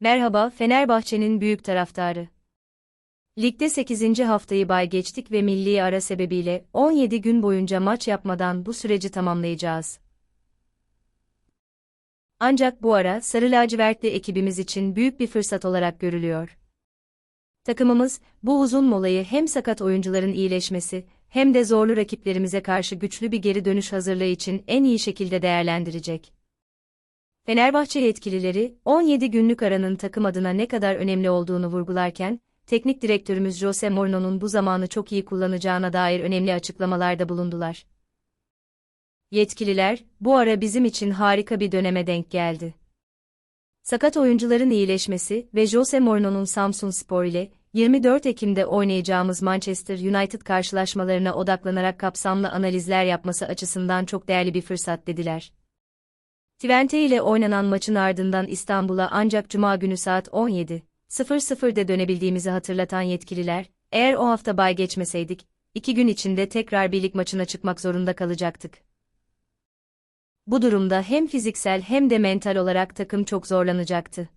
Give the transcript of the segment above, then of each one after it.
Merhaba, Fenerbahçe'nin büyük taraftarı. Ligde 8. haftayı bay geçtik ve milli ara sebebiyle 17 gün boyunca maç yapmadan bu süreci tamamlayacağız. Ancak bu ara Sarı Lacivertli ekibimiz için büyük bir fırsat olarak görülüyor. Takımımız, bu uzun molayı hem sakat oyuncuların iyileşmesi, hem de zorlu rakiplerimize karşı güçlü bir geri dönüş hazırlığı için en iyi şekilde değerlendirecek. Fenerbahçe yetkilileri, 17 günlük aranın takım adına ne kadar önemli olduğunu vurgularken, teknik direktörümüz Jose Mourinho'nun bu zamanı çok iyi kullanacağına dair önemli açıklamalarda bulundular. Yetkililer, bu ara bizim için harika bir döneme denk geldi. Sakat oyuncuların iyileşmesi ve Jose Mourinho'nun Samsun Spor ile 24 Ekim'de oynayacağımız Manchester United karşılaşmalarına odaklanarak kapsamlı analizler yapması açısından çok değerli bir fırsat dediler. Twente ile oynanan maçın ardından İstanbul'a ancak Cuma günü saat 17.00'de dönebildiğimizi hatırlatan yetkililer, eğer o hafta bay geçmeseydik, iki gün içinde tekrar birlik maçına çıkmak zorunda kalacaktık. Bu durumda hem fiziksel hem de mental olarak takım çok zorlanacaktı.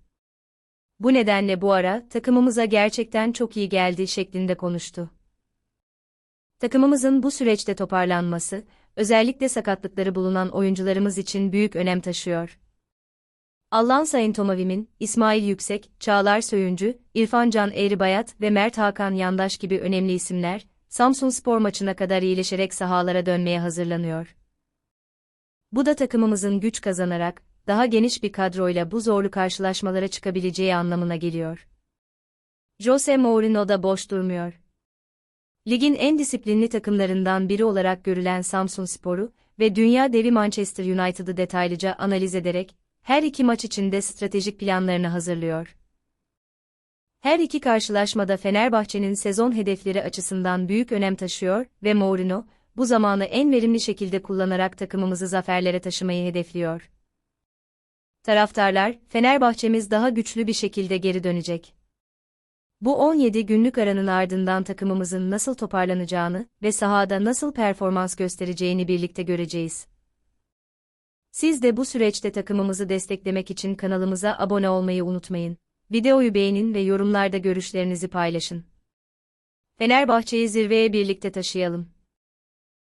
Bu nedenle bu ara takımımıza gerçekten çok iyi geldi şeklinde konuştu. Takımımızın bu süreçte toparlanması, özellikle sakatlıkları bulunan oyuncularımız için büyük önem taşıyor. Allan Sayın Tomavim'in, İsmail Yüksek, Çağlar Söyüncü, İrfan Can Eğribayat ve Mert Hakan Yandaş gibi önemli isimler, Samsun spor maçına kadar iyileşerek sahalara dönmeye hazırlanıyor. Bu da takımımızın güç kazanarak, daha geniş bir kadroyla bu zorlu karşılaşmalara çıkabileceği anlamına geliyor. Jose Mourinho da boş durmuyor. Ligin en disiplinli takımlarından biri olarak görülen Samsun Sporu ve dünya devi Manchester United'ı detaylıca analiz ederek, her iki maç içinde stratejik planlarını hazırlıyor. Her iki karşılaşmada Fenerbahçe'nin sezon hedefleri açısından büyük önem taşıyor ve Mourinho, bu zamanı en verimli şekilde kullanarak takımımızı zaferlere taşımayı hedefliyor. Taraftarlar, Fenerbahçemiz daha güçlü bir şekilde geri dönecek. Bu 17 günlük aranın ardından takımımızın nasıl toparlanacağını ve sahada nasıl performans göstereceğini birlikte göreceğiz. Siz de bu süreçte takımımızı desteklemek için kanalımıza abone olmayı unutmayın. Videoyu beğenin ve yorumlarda görüşlerinizi paylaşın. Fenerbahçe'yi zirveye birlikte taşıyalım.